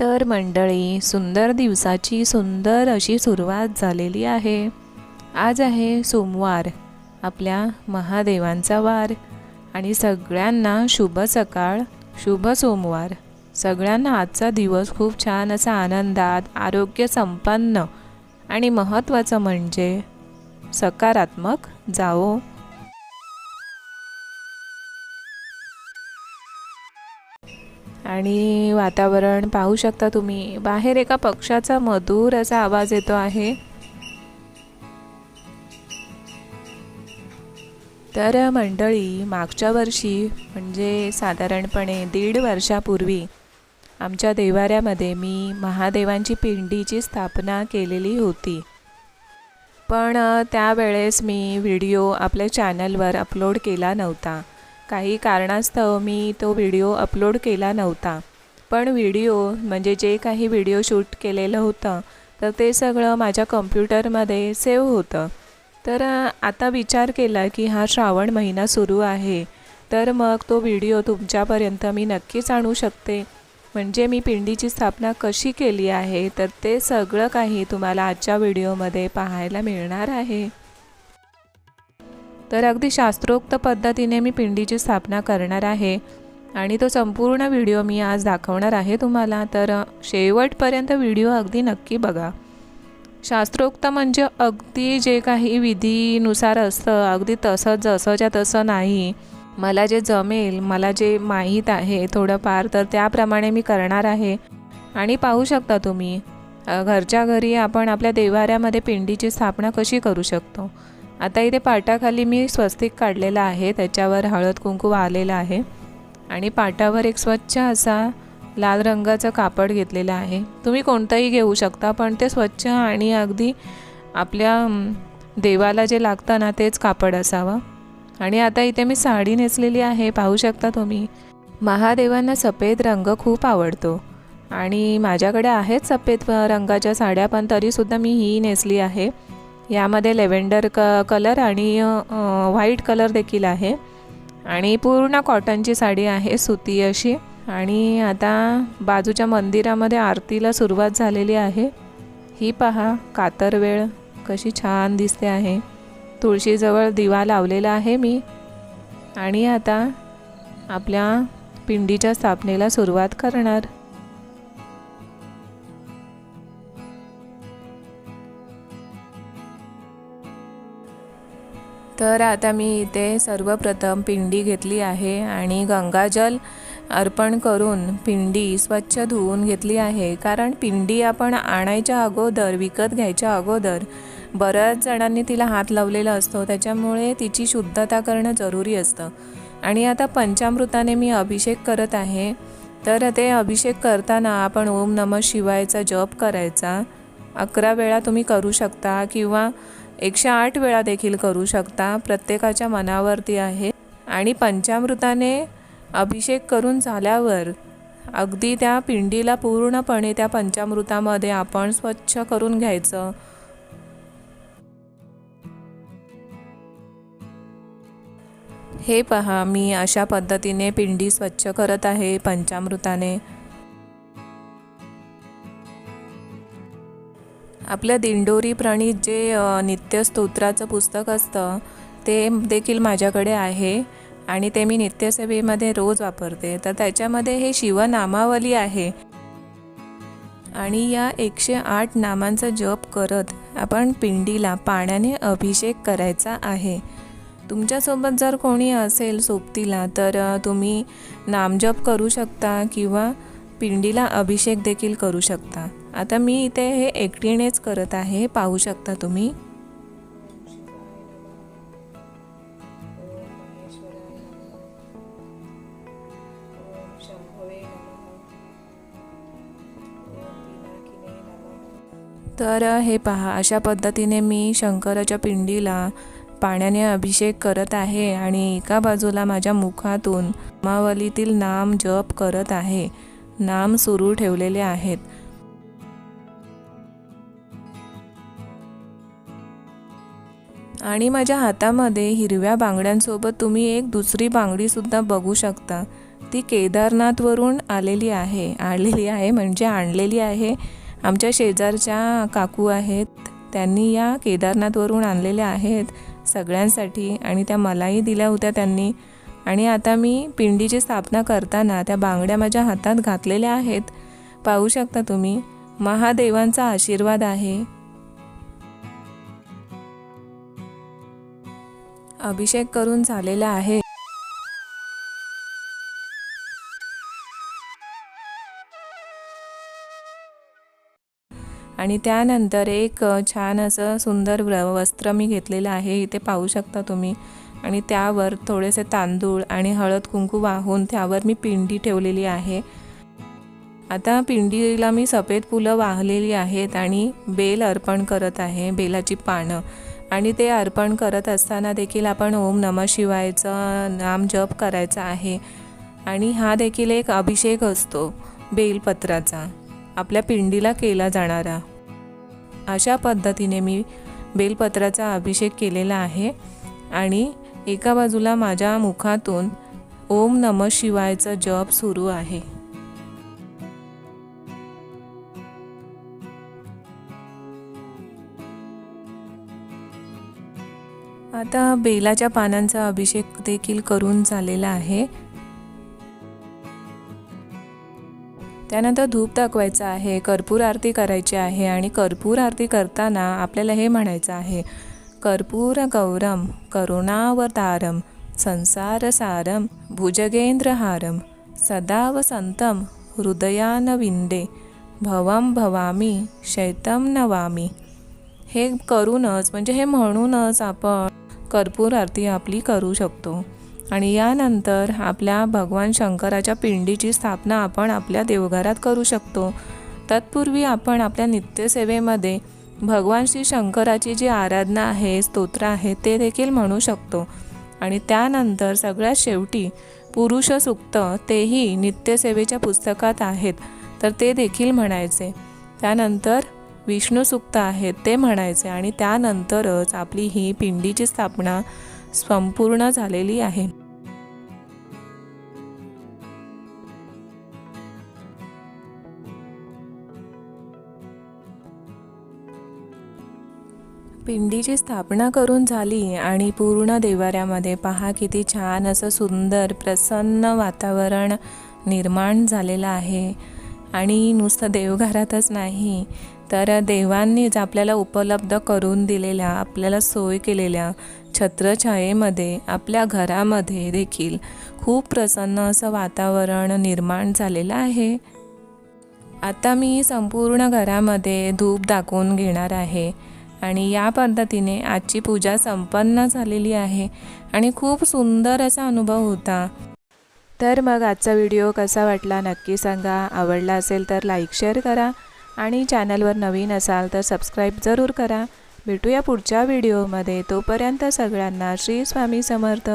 तर मंडळी सुंदर दिवसाची सुंदर अशी सुरुवात झालेली आहे. आज आहे सोमवार आपल्या महादेवांचा वार. आणि सगळ्यांना शुभ सकाळ शुभ सोमवार. सगळ्यांना आजचा दिवस खूप छान असा आनंदात आरोग्य संपन्न आणि महत्त्वाचं म्हणजे सकारात्मक जावो. आणि वातावरण पाहू शकता तुम्ही. बाहेर एका पक्षाचा मधुर असा आवाज येतो आहे. तर मंडळी मागच्या वर्षी म्हणजे साधारणपणे दीड वर्षापूर्वी आमच्या देवाऱ्यामध्ये मी महादेवांची पिंडीची स्थापना केलेली होती. पण त्यावेळेस मी व्हिडिओ आपल्या चॅनलवर अपलोड केला नव्हता. काही कारणास्तव मी तो व्हिडिओ अपलोड केला नव्हता. पण व्हिडिओ म्हणजे जे काही व्हिडिओ शूट केलेलं होतं तर ते सगळं माझ्या कम्प्युटरमध्ये सेव्ह होतं. तर आता विचार केला की हा श्रावण महिना सुरू आहे तर मग तो व्हिडिओ तुमच्यापर्यंत मी नक्कीच आणू शकते. म्हणजे मी पिंडीची स्थापना कशी केली आहे तर ते सगळं काही तुम्हाला आजच्या व्हिडिओमध्ये पाहायला मिळणार आहे. तर अगदी शास्त्रोक्त पद्धतीने मी पिंडीची स्थापना करणार आहे. आणि तो संपूर्ण व्हिडिओ मी आज दाखवणार आहे तुम्हाला. तर शेवटपर्यंत व्हिडिओ अगदी नक्की बघा. शास्त्रोक्त म्हणजे अगदी जे काही विधीनुसार असतं अगदी तसं जसंच्या तसं नाही. मला जे जमेल मला जे माहीत आहे थोडंफार तर त्याप्रमाणे मी करणार आहे. आणि पाहू शकता तुम्ही घरच्या घरी आपण आपल्या देवाऱ्यामध्ये पिंडीची स्थापना कशी करू शकतो? आता इथे पाटाखाली मी स्वस्तिक काढलेला आहे त्याच्यावर हळद कुंकू आलेलं आहे आणि पाटावर एक स्वच्छ असा लाल रंगाचं कापड घेतलेलं आहे. तुम्ही कोणतंही घेऊ शकता पण ते स्वच्छ आणि अगदी आपल्या देवाला जे लागतं ना तेच कापड असावं. आणि आता इथे मी साडी नेसलेली आहे पाहू शकता तुम्ही. महादेवांना सफेद रंग खूप आवडतो. आणि माझ्याकडे आहेत सफेद रंगाच्या साड्या पण तरीसुद्धा मी ही नेसली आहे. यामध्ये लेव्हेंडर क कलर आणि व्हाईट कलर देखील आहे. आणि पूर्ण कॉटनची साडी आहे सुती अशी. आणि आता बाजूच्या मंदिरामध्ये आरतीला सुरुवात झालेली आहे. ही पहा कातरवेळ कशी छान दिसते आहे. तुळशीजवळ दिवा लावलेला आहे मी. आणि आता आपल्या पिंडीच्या स्थापनेला सुरुवात करणार. तर आता मी इथे सर्वप्रथम पिंडी घेतली आहे आणि गंगाजल अर्पण करून पिंडी स्वच्छ धुवून घेतली आहे. कारण पिंडी आपण आणायच्या अगोदर विकत घ्यायच्या अगोदर बऱ्याच जणांनी तिला हात लावलेला असतो. त्याच्यामुळे तिची शुद्धता करणं जरुरी असतं. आणि आता पंचामृताने मी अभिषेक करत आहे. तर ते अभिषेक करताना आपण ओम नम शिवायचा जप करायचा. अकरा वेळा तुम्ही करू शकता किंवा एकशे आठ वेळा देखील करू शकता. प्रत्येकाच्या मनावरती आहे. आणि पंचामृताने अभिषेक करून झाल्यावर अगदी त्या पिंडीला पूर्णपणे त्या पंचामृतामध्ये आपण स्वच्छ करून घ्यायचं. हे पहा मी अशा पद्धतीने पिंडी स्वच्छ करत आहे पंचामृताने. आपल्या दिंडोरी प्रणीत जे नित्य नित्यस्तोत्राचं पुस्तक असतं ते देखील माझ्याकडे आहे आणि ते मी नित्यसेवेमध्ये रोज वापरते. तर त्याच्यामध्ये हे शिवनामावली आहे. आणि या एकशे आठ नामांचा जप करत आपण पिंडीला पाण्याने अभिषेक करायचा आहे. तुमच्यासोबत जर कोणी असेल सोबतीला तर तुम्ही नामजप करू शकता किंवा पिंडीला अभिषेक देखील करू शकता. आता मी इथे हे एकटीनेच करत आहे पाहू शकता तुम्ही. तर हे पहा अशा पद्धतीने मी शंकराच्या पिंडीला पाण्याने अभिषेक करत आहे आणि एका बाजूला माझ्या मुखातून मावलीतील नाम जप करत आहे. नाम सुरू ठेवलेले आहेत. आणि माझ्या हातामध्ये हिरव्या बांगड्यांसोबत तुम्ही एक दुसरी बांगडीसुद्धा बघू शकता. ती केदारनाथवरून आलेली आहे. आणलेली आहे म्हणजे आणलेली आहे. आमच्या शेजारच्या काकू आहेत. त्यांनी या केदारनाथवरून आणलेल्या आहेत सगळ्यांसाठी आणि त्या मलाही दिल्या होत्या त्यांनी. आणि आता मी पिंडीची स्थापना करताना त्या बांगड्या माझ्या हातात घातलेल्या आहेत. पाहू शकता तुम्ही. महादेवांचा आशीर्वाद आहे. अभिषेक करून झालेला आहे. आणि त्यानंतर एक छान असं सुंदर व्र वस्त्र मी घेतलेलं आहे. इथे पाहू शकता तुम्ही. आणि त्यावर थोडेसे तांदूळ आणि हळद कुंकू वाहून त्यावर मी पिंडी ठेवलेली आहे. आता पिंडीला मी सफेद फुलं वाहलेली आहेत आणि बेल अर्पण करत आहे बेलाची पानं. आणि ते अर्पण करत असताना देखील आपण ओम नम शिवायचं नाम जप करायचा आहे. आणि हा देखील एक अभिषेक असतो बेलपत्राचा आपल्या पिंडीला केला जाणारा. अशा पद्धतीने मी बेलपत्राचा अभिषेक केलेला आहे. आणि एका बाजूला माझ्या मुखातून ओम नम शिवायचं जप सुरू आहे. आता बेलाच्या पानांचा अभिषेक देखील करून झालेला आहे. त्यानंतर धूप दाखवायचं आहे कर्पूर आरती करायची आहे आणि कर्पूर आरती करताना आपल्याला हे म्हणायचं आहे कर्पूर गौरम करुणावतारम संसारसारम भुजगेंद्रहारम सदा वसंतम हृदयान विंदे भवम भवामी शैतम नवामी. हे करूनच म्हणजे हे म्हणूनच आपण कर्पूर आरती आपली करू शकतो. आणि यानंतर आपल्या भगवान शंकराच्या पिंडीची स्थापना आपण आपल्या देवघरात करू शकतो. तत्पूर्वी आपण आपल्या नित्यसेवेमध्ये भगवान श्री शंकराची जी आराधना आहे स्तोत्र आहे ते देखील म्हणू शकतो. आणि त्यानंतर सगळ्यात शेवटी पुरुष सुक्त तेही नित्यसेवेच्या पुस्तकात आहेत. तर ते देखील म्हणायचे. त्यानंतर विष्णुसुक्त आहेत ते म्हणायचे. आणि त्यानंतरच आपली ही पिंडीची स्थापना संपूर्ण झालेली आहे. पिंडीची स्थापना करून झाली आणि पूर्ण देवाऱ्यामध्ये पहा किती छान असं सुंदर प्रसन्न वातावरण निर्माण झालेलं आहे. आणि नुसतं देवघरातच नाही तर देवांनीच आपल्याला उपलब्ध करून दिलेल्या आपल्याला सोय केलेल्या छत्रछायेमध्ये आपल्या घरामध्ये देखील खूप प्रसन्न असं वातावरण निर्माण झालेलं आहे. आता मी संपूर्ण घरामध्ये धूप दाखवून घेणार आहे आणि या पद्धतीने आजची पूजा संपन्न झालेली आहे आणि खूप सुंदर असा अनुभव होता. तर मग आजचा व्हिडिओ कसा वाटला नक्की सांगा. आवडला असेल तर लाईक शेअर करा. आणि चॅनलवर नवीन असाल तर सबस्क्राईब जरूर करा. भेटूया पुढच्या व्हिडिओमध्ये. तोपर्यंत सगळ्यांना श्री स्वामी समर्थ.